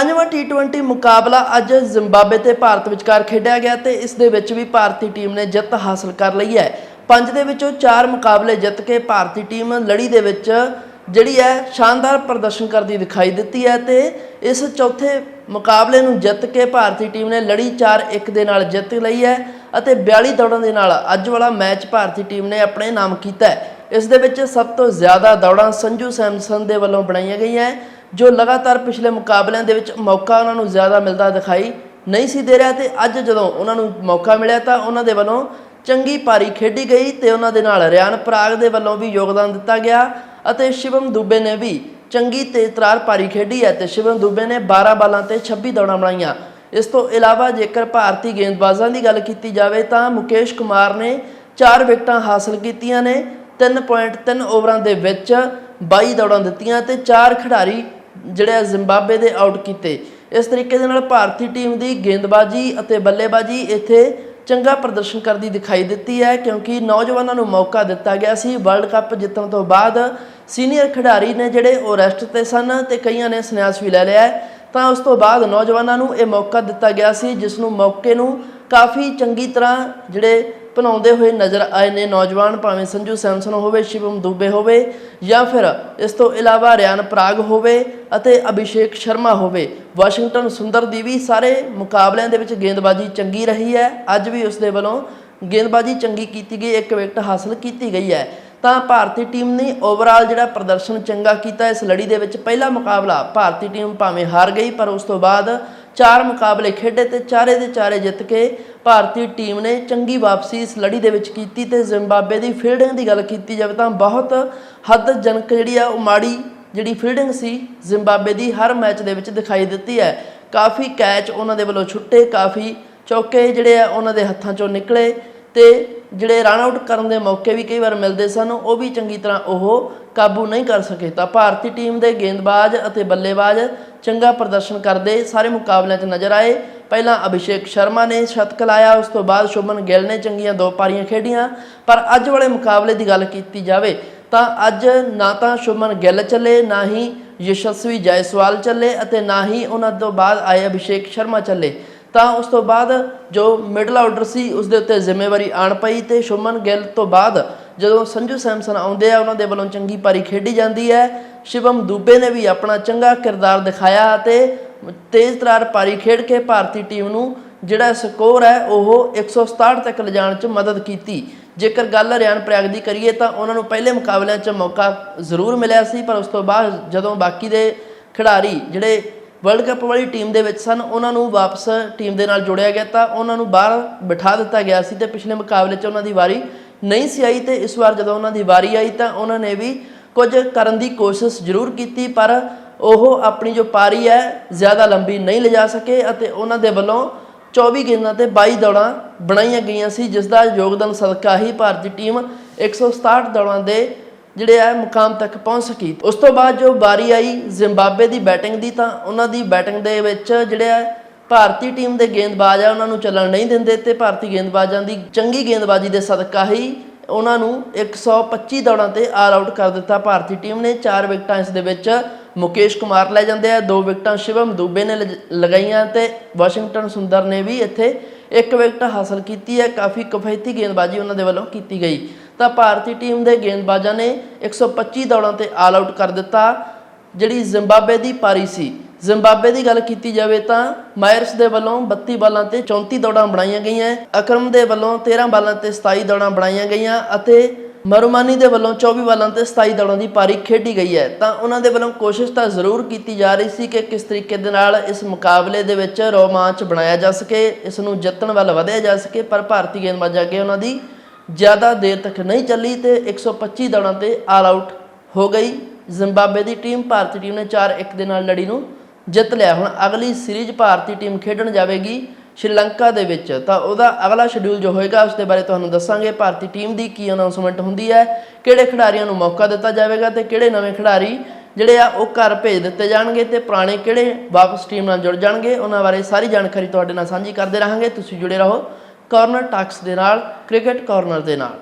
ਪੰਜਵਾਂ T20 ਮੁਕਾਬਲਾ ਅੱਜ ਜ਼ਿੰਬਾਬਵੇ ਤੇ ਭਾਰਤ ਵਿਚਕਾਰ ਖੇਡਿਆ ਗਿਆ ਤੇ ਇਸ ਦੇ ਵਿੱਚ ਵੀ ਭਾਰਤੀ ਟੀਮ ਨੇ ਜਿੱਤ ਹਾਸਲ ਕਰ ਲਈ ਹੈ। ਪੰਜ ਦੇ ਵਿੱਚੋਂ ਚਾਰ ਮੁਕਾਬਲੇ ਜਿੱਤ ਕੇ ਭਾਰਤੀ ਟੀਮ ਲੜੀ ਦੇ ਵਿੱਚ ਜਿਹੜੀ ਹੈ ਸ਼ਾਨਦਾਰ ਪ੍ਰਦਰਸ਼ਨ ਕਰਦੀ ਦਿਖਾਈ ਦਿੱਤੀ ਹੈ ਤੇ ਇਸ ਚੌਥੇ ਮੁਕਾਬਲੇ ਨੂੰ ਜਿੱਤ ਕੇ ਭਾਰਤੀ ਟੀਮ ਨੇ ਲੜੀ 4-1 ਦੇ ਨਾਲ ਜਿੱਤ ਲਈ ਹੈ ਅਤੇ 42 ਦੌੜਾਂ ਦੇ ਨਾਲ ਅੱਜ ਵਾਲਾ ਮੈਚ ਭਾਰਤੀ ਟੀਮ ਨੇ ਆਪਣੇ ਨਾਮ ਕੀਤਾ ਹੈ। ਇਸ ਦੇ ਵਿੱਚ ਸਭ ਤੋਂ ਜ਼ਿਆਦਾ ਦੌੜਾਂ ਸੰਜੂ ਸੈਮਸਨ ਦੇ ਵੱਲੋਂ ਬਣਾਈਆਂ ਗਈਆਂ ਹੈ। ਜੋ ਲਗਾਤਾਰ ਪਿਛਲੇ ਮੁਕਾਬਲਿਆਂ ਦੇ ਵਿੱਚ ਮੌਕਾ ਉਹਨਾਂ ਨੂੰ ਜ਼ਿਆਦਾ ਮਿਲਦਾ ਦਿਖਾਈ ਨਹੀਂ ਸੀ ਦੇ ਰਿਹਾ ਤੇ ਅੱਜ ਜਦੋਂ ਉਹਨਾਂ ਨੂੰ ਮੌਕਾ ਮਿਲਿਆ ਤਾਂ ਉਹਨਾਂ ਦੇ ਵੱਲੋਂ ਚੰਗੀ ਪਾਰੀ ਖੇਡੀ ਗਈ ਤੇ ਉਹਨਾਂ ਦੇ ਨਾਲ ਰਿਆਨ ਪਰਾਗ ਦੇ ਵੱਲੋਂ ਵੀ ਯੋਗਦਾਨ ਦਿੱਤਾ ਗਿਆ ਅਤੇ ਸ਼ਿਵਮ ਦੁਬੇ ਨੇ ਵੀ ਚੰਗੀ ਤੇਜ਼ ਤਰਾਰ ਪਾਰੀ ਖੇਡੀ ਹੈ ਤੇ ਸ਼ਿਵਮ ਦੁਬੇ ਨੇ 12 ਬਾਲਾਂ ਤੇ 26 ਦੌੜਾਂ ਬਣਾਈਆਂ। ਇਸ ਤੋਂ ਇਲਾਵਾ ਜੇਕਰ ਭਾਰਤੀ ਗੇਂਦਬਾਜ਼ਾਂ ਦੀ ਗੱਲ ਕੀਤੀ ਜਾਵੇ ਤਾਂ ਮੁਕੇਸ਼ ਕੁਮਾਰ ਨੇ 4 ਵਿਕਟਾਂ ਹਾਸਲ ਕੀਤੀਆਂ ਨੇ 3.3 ਓਵਰਾਂ ਦੇ ਵਿੱਚ 22 ਦੌੜਾਂ ਦਿੱਤੀਆਂ ਤੇ 4 ਖਿਡਾਰੀ ਜਿਹੜੇ ਆ ਜ਼ਿੰਬਾਬਵੇ ਦੇ ਆਊਟ ਕੀਤੇ। ਇਸ ਤਰੀਕੇ ਦੇ ਨਾਲ ਭਾਰਤੀ ਟੀਮ ਦੀ ਗੇਂਦਬਾਜ਼ੀ ਅਤੇ ਬੱਲੇਬਾਜ਼ੀ ਇੱਥੇ ਚੰਗਾ ਪ੍ਰਦਰਸ਼ਨ ਕਰਦੀ ਦਿਖਾਈ ਦਿੱਤੀ ਹੈ, ਕਿਉਂਕਿ ਨੌਜਵਾਨਾਂ ਨੂੰ ਮੌਕਾ ਦਿੱਤਾ ਗਿਆ ਸੀ। ਵਰਲਡ ਕੱਪ ਜਿੱਤਣ ਤੋਂ ਬਾਅਦ ਸੀਨੀਅਰ ਖਿਡਾਰੀ ਨੇ ਜਿਹੜੇ ਉਹ ਰੈਸਟ ਤੇ ਸਨ ਤੇ ਕਈਆਂ ਨੇ ਸੰਨਿਆਸ ਵੀ ਲੈ ਲਿਆ ਤਾਂ ਉਸ ਤੋਂ ਬਾਅਦ ਨੌਜਵਾਨਾਂ ਨੂੰ ਇਹ ਮੌਕਾ ਦਿੱਤਾ ਗਿਆ ਸੀ, ਜਿਸ ਨੂੰ ਮੌਕੇ ਨੂੰ ਕਾਫੀ ਚੰਗੀ ਤਰ੍ਹਾਂ ਜਿਹੜੇ ਬਣਾਉਂਦੇ ਹੋਏ ਨਜ਼ਰ ਆਏ ਨੇ ਨੌਜਵਾਨ ਭਾਵੇਂ ਸੰਜੂ ਸੈਮਸਨ ਹੋਵੇ, ਸ਼ਿਵਮ ਦੁਬੇ ਹੋਵੇ ਜਾਂ ਫਿਰ ਇਸ ਤੋਂ ਇਲਾਵਾ ਰਿਆਨ ਪ੍ਰਾਗ ਹੋਵੇ ਅਤੇ ਅਭਿਸ਼ੇਕ ਸ਼ਰਮਾ ਹੋਵੇ। ਵਾਸ਼ਿੰਗਟਨ ਸੁੰਦਰ ਦੀ ਵੀ ਸਾਰੇ ਮੁਕਾਬਲਿਆਂ ਦੇ ਵਿੱਚ ਗੇਂਦਬਾਜ਼ੀ ਚੰਗੀ ਰਹੀ ਹੈ। ਅੱਜ ਵੀ ਉਸ ਦੇ ਵੱਲੋਂ ਗੇਂਦਬਾਜ਼ੀ ਚੰਗੀ ਕੀਤੀ ਗਈ, ਇੱਕ ਵਿਕਟ ਹਾਸਲ ਕੀਤੀ ਗਈ ਹੈ। ਤਾਂ ਭਾਰਤੀ ਟੀਮ ਨੇ ਓਵਰਆਲ ਜਿਹੜਾ ਪ੍ਰਦਰਸ਼ਨ ਚੰਗਾ ਕੀਤਾ, ਇਸ ਲੜੀ ਦੇ ਵਿੱਚ ਪਹਿਲਾ ਮੁਕਾਬਲਾ ਭਾਰਤੀ ਟੀਮ ਭਾਵੇਂ ਹਾਰ ਗਈ, ਪਰ ਉਸ ਤੋਂ ਬਾਅਦ ਚਾਰ ਮੁਕਾਬਲੇ ਖੇਡੇ ਤੇ ਚਾਰੇ ਦੇ ਚਾਰੇ ਜਿੱਤ ਕੇ ਭਾਰਤੀ ਟੀਮ ਨੇ ਚੰਗੀ ਵਾਪਸੀ ਇਸ ਲੜੀ ਦੇ ਵਿੱਚ ਕੀਤੀ ਤੇ ਜ਼ਿੰਬਾਬਵੇ ਦੀ ਫੀਲਡਿੰਗ ਦੀ ਗੱਲ ਕੀਤੀ ਜਾਵੇ ਤਾਂ ਬਹੁਤ ਹੱਦਜਨਕ ਜਿਹੜੀ ਆ, ਉਹ ਮਾੜੀ ਜਿਹੜੀ ਫੀਲਡਿੰਗ ਸੀ ਜ਼ਿੰਬਾਬਵੇ ਦੀ ਹਰ ਮੈਚ ਦੇ ਵਿੱਚ ਦਿਖਾਈ ਦਿੱਤੀ ਹੈ। ਕਾਫੀ ਕੈਚ ਉਹਨਾਂ ਦੇ ਵੱਲੋਂ ਛੁੱਟੇ, ਕਾਫੀ ਚੌਕੇ ਜਿਹੜੇ ਆ, ਉਹਨਾਂ ਦੇ ਹੱਥਾਂ ਚੋਂ ਨਿਕਲੇ। ਤੇ ਜਿਹੜੇ ਰਨ ਆਊਟ ਕਰਨ ਦੇ ਮੌਕੇ ਵੀ ਕਈ ਵਾਰ ਮਿਲਦੇ ਸਨ, ਉਹ ਵੀ ਚੰਗੀ ਤਰ੍ਹਾਂ ਉਹ ਕਾਬੂ ਨਹੀਂ ਕਰ ਸਕੇ। ਤਾਂ ਭਾਰਤੀ ਟੀਮ ਦੇ ਗੇਂਦਬਾਜ਼ ਅਤੇ ਬੱਲੇਬਾਜ਼ ਚੰਗਾ ਪ੍ਰਦਰਸ਼ਨ ਕਰਦੇ ਸਾਰੇ ਮੁਕਾਬਲਿਆਂ 'ਚ ਨਜ਼ਰ ਆਏ। ਪਹਿਲਾਂ ਅਭਿਸ਼ੇਕ ਸ਼ਰਮਾ ਨੇ ਸ਼ਤਕ ਲਾਇਆ, ਉਸ ਤੋਂ ਬਾਅਦ ਸ਼ੁਭਨ ਗਿੱਲ ਨੇ ਚੰਗੀਆਂ ਦੋ ਪਾਰੀਆਂ ਖੇਡੀਆਂ। ਪਰ ਅੱਜ ਵਾਲੇ ਮੁਕਾਬਲੇ ਦੀ ਗੱਲ ਕੀਤੀ ਜਾਵੇ ਤਾਂ ਅੱਜ ਨਾ ਤਾਂ ਸ਼ੁਭਨ ਗਿੱਲ ਚੱਲੇ, ਨਾ ਹੀ ਯਸ਼ਸਵੀ ਜਾਇਸਵਾਲ ਚੱਲੇ ਅਤੇ ਨਾ ਹੀ ਉਹਨਾਂ ਤੋਂ ਬਾਅਦ ਆਏ ਅਭਿਸ਼ੇਕ ਸ਼ਰਮਾ ਚੱਲੇ। ਤਾਂ ਉਸ ਤੋਂ ਬਾਅਦ ਜੋ ਮਿਡਲ ਆਰਡਰ ਸੀ, ਉਸ ਦੇ ਉੱਤੇ ਜ਼ਿੰਮੇਵਾਰੀ ਆਣ ਪਈ ਤੇ ਸ਼ੁਮਨ ਗਿੱਲ ਤੋਂ ਬਾਅਦ ਜਦੋਂ ਸੰਜੂ ਸੈਮਸਨ ਆਉਂਦੇ ਆ, ਉਹਨਾਂ ਦੇ ਵੱਲੋਂ ਚੰਗੀ ਪਾਰੀ ਖੇਡੀ ਜਾਂਦੀ ਹੈ। ਸ਼ਿਵਮ ਦੂਬੇ ਨੇ ਵੀ ਆਪਣਾ ਚੰਗਾ ਕਿਰਦਾਰ ਦਿਖਾਇਆ ਤੇ ਤੇਜ਼ ਤਰਾਰ ਪਾਰੀ ਖੇਡ ਕੇ ਭਾਰਤੀ ਟੀਮ ਨੂੰ ਜਿਹੜਾ ਸਕੋਰ ਹੈ, ਉਹ 167 ਤੱਕ ਲਿਜਾਣ 'ਚ ਮਦਦ ਕੀਤੀ। ਜੇਕਰ ਗੱਲ ਰਿਆਨ ਪ੍ਰਯਾਗ ਦੀ ਕਰੀਏ ਤਾਂ ਉਹਨਾਂ ਨੂੰ ਪਹਿਲੇ ਮੁਕਾਬਲਿਆਂ 'ਚ ਮੌਕਾ ਜ਼ਰੂਰ ਮਿਲਿਆ ਸੀ, ਪਰ ਉਸ ਤੋਂ ਬਾਅਦ ਜਦੋਂ ਬਾਕੀ ਦੇ ਖਿਡਾਰੀ ਜਿਹੜੇ ਵਰਲਡ ਕੱਪ ਵਾਲੀ ਟੀਮ ਦੇ ਵਿੱਚ ਸਨ, ਉਹਨਾਂ ਨੂੰ ਵਾਪਸ ਟੀਮ ਦੇ ਨਾਲ ਜੋੜਿਆ ਗਿਆ ਤਾਂ ਉਹਨਾਂ ਨੂੰ ਬਾਹਰ ਬਿਠਾ ਦਿੱਤਾ ਗਿਆ ਸੀ ਤੇ ਪਿਛਲੇ ਮੁਕਾਬਲੇ 'ਚ ਉਹਨਾਂ ਦੀ ਵਾਰੀ ਨਹੀਂ ਸੀ ਆਈ ਤੇ ਇਸ ਵਾਰ ਜਦੋਂ ਉਹਨਾਂ ਦੀ ਵਾਰੀ ਆਈ ਤਾਂ ਉਹਨਾਂ ਨੇ ਵੀ ਕੁਝ ਕਰਨ ਦੀ ਕੋਸ਼ਿਸ਼ ਜ਼ਰੂਰ ਕੀਤੀ, ਪਰ ਉਹ ਆਪਣੀ ਜੋ ਪਾਰੀ ਹੈ ਜ਼ਿਆਦਾ ਲੰਬੀ ਨਹੀਂ ਲਿਜਾ ਸਕੇ ਅਤੇ ਉਹਨਾਂ ਦੇ ਵੱਲੋਂ 24 ਗੇਂਦਾਂ ਤੇ 22 ਦੌੜਾਂ ਬਣਾਈਆਂ ਗਈਆਂ ਸੀ, ਜਿਸ ਦਾ ਯੋਗਦਾਨ ਸਦਕਾ ਹੀ ਭਾਰਤੀ ਟੀਮ 167 ਦੌੜਾਂ ਦੇ ਜਿਹੜੇ ਆ ਮੁਕਾਮ ਤੱਕ ਪਹੁੰਚ ਸਕੀ। ਉਸ ਤੋਂ ਬਾਅਦ ਜੋ ਵਾਰੀ ਆਈ ਜ਼ਿੰਬਾਬਵੇ ਦੀ ਬੈਟਿੰਗ ਦੀ ਤਾਂ ਉਹਨਾਂ ਦੀ ਬੈਟਿੰਗ ਦੇ ਵਿੱਚ ਜਿਹੜੇ ਆ, ਭਾਰਤੀ ਟੀਮ ਦੇ ਗੇਂਦਬਾਜ਼ ਆ, ਉਹਨਾਂ ਨੂੰ ਚੱਲਣ ਨਹੀਂ ਦਿੰਦੇ ਤੇ ਭਾਰਤੀ ਗੇਂਦਬਾਜ਼ਾਂ ਦੀ ਚੰਗੀ ਗੇਂਦਬਾਜ਼ੀ ਦੇ ਸਦਕਾ ਹੀ ਉਹਨਾਂ ਨੂੰ 125 ਦੌੜਾਂ ਤੇ ਆਲ ਆਊਟ ਕਰ ਦਿੱਤਾ ਭਾਰਤੀ ਟੀਮ ਨੇ। 4 ਵਿਕਟਾਂ ਇਸ ਦੇ ਵਿੱਚ ਮੁਕੇਸ਼ ਕੁਮਾਰ ਲੈ ਜਾਂਦੇ ਆ, ਦੋ ਵਿਕਟਾਂ ਸ਼ਿਵਮ ਦੁਬੇ ਨੇ ਲਜ- ਲਗਾਈਆਂ ਤੇ ਵਾਸ਼ਿੰਗਟਨ ਸੁੰਦਰ ਨੇ ਵੀ ਇੱਥੇ ਇੱਕ ਵਿਕਟ ਹਾਸਲ ਕੀਤੀ ਹੈ। ਕਾਫੀ ਕਿਫਾਇਤੀ ਗੇਂਦਬਾਜ਼ੀ ਉਹਨਾਂ ਦੇ ਵੱਲੋਂ ਕੀਤੀ ਗਈ। ਤਾਂ ਭਾਰਤੀ ਟੀਮ ਦੇ ਗੇਂਦਬਾਜ਼ਾਂ ਨੇ 125 ਦੌੜਾਂ ਤੇ ਆਲ ਆਊਟ ਕਰ ਦਿੱਤਾ। ਜਿਹੜੀ ਜ਼ਿੰਬਾਬਵੇ ਦੀ ਪਾਰੀ ਸੀ। ਜ਼ਿੰਬਾਬਵੇ ਦੀ ਗੱਲ ਕੀਤੀ ਜਾਵੇ ਤਾਂ ਮਾਇਰਸ ਦੇ ਵੱਲੋਂ 32 ਬਾਲਾਂ ਤੇ 34 ਦੌੜਾਂ ਬਣਾਈਆਂ ਗਈਆਂ। ਅਕਰਮ ਦੇ ਵੱਲੋਂ 13 ਬਾਲਾਂ ਤੇ 27 ਦੌੜਾਂ ਬਣਾਈਆਂ ਗਈਆਂ ਅਤੇ ਮਰਮਾਨੀ ਦੇ ਵੱਲੋਂ 24 ਬਾਲਾਂ ਤੇ 27 ਦੌੜਾਂ ਦੀ ਪਾਰੀ ਖੇਡੀ ਗਈ ਹੈ। ਤਾਂ ਉਹਨਾਂ ਦੇ ਵੱਲੋਂ ਕੋਸ਼ਿਸ਼ ਤਾਂ ਜ਼ਰੂਰ ਕੀਤੀ ਜਾ ਰਹੀ ਸੀ ਕਿ ਕਿਸ ਤਰੀਕੇ ਦੇ ਨਾਲ ਇਸ ਮੁਕਾਬਲੇ ਦੇ ਵਿੱਚ ਰੋਮਾਂਚ ਬਣਾਇਆ ਜਾ ਸਕੇ, ਇਸ ਨੂੰ ਜਿੱਤਣ ਵੱਲ ਵਧਿਆ ਜਾ ਸਕੇ, ਪਰ ਭਾਰਤੀ ਗੇਂਦਬਾਜ਼ਾਂ ਅੱਗੇ ਉਹਨਾਂ ਦੀ ਜ਼ਿਆਦਾ ਦੇਰ ਤੱਕ ਨਹੀਂ ਚੱਲੀ ਤੇ 125 ਦੌੜਾਂ ਤੇ ਆਲ ਆਊਟ ਹੋ ਗਈ। ਜ਼ਿੰਬਾਬਵੇ ਦੀ ਟੀਮ ਭਾਰਤੀ ਟੀਮ ਨੇ 4-1 ਦੇ ਨਾਲ ਲੜੀ ਨੂੰ ਜਿੱਤ ਲਿਆ। ਹੁਣ ਅਗਲੀ ਸੀਰੀਜ਼ ਭਾਰਤੀ ਟੀਮ ਖੇਡਣ ਜਾਵੇਗੀ ਸ਼੍ਰੀਲੰਕਾ ਦੇ ਵਿੱਚ। ਤਾਂ ਉਹਦਾ ਅਗਲਾ ਸ਼ਡਿਊਲ ਜੋ ਹੋਏਗਾ, ਉਸ ਦੇ ਬਾਰੇ ਤੁਹਾਨੂੰ ਦੱਸਾਂਗੇ। ਭਾਰਤੀ ਟੀਮ ਦੀ ਕੀ ਅਨਾਉਂਸਮੈਂਟ ਹੁੰਦੀ ਹੈ, ਕਿਹੜੇ ਖਿਡਾਰੀਆਂ ਨੂੰ ਮੌਕਾ ਦਿੱਤਾ ਜਾਵੇਗਾ ਤੇ ਕਿਹੜੇ ਨਵੇਂ ਖਿਡਾਰੀ ਜਿਹੜੇ ਆ ਉਹ ਘਰ ਭੇਜ ਦਿੱਤੇ ਜਾਣਗੇ ਤੇ ਪੁਰਾਣੇ ਕਿਹੜੇ ਵਾਪਸ ਟੀਮ ਨਾਲ ਜੁੜ ਜਾਣਗੇ, ਉਹਨਾਂ ਬਾਰੇ ਸਾਰੀ ਜਾਣਕਾਰੀ ਤੁਹਾਡੇ ਨਾਲ ਸਾਂਝੀ ਕਰਦੇ ਰਹਾਂਗੇ। ਤੁਸੀਂ ਜੁੜੇ ਰਹੋ ਕਾਰਨਰ ਟਾਕਸ ਦੇ ਨਾਲ ਕ੍ਰਿਕਟ ਕਾਰਨਰ ਦੇ ਨਾਲ।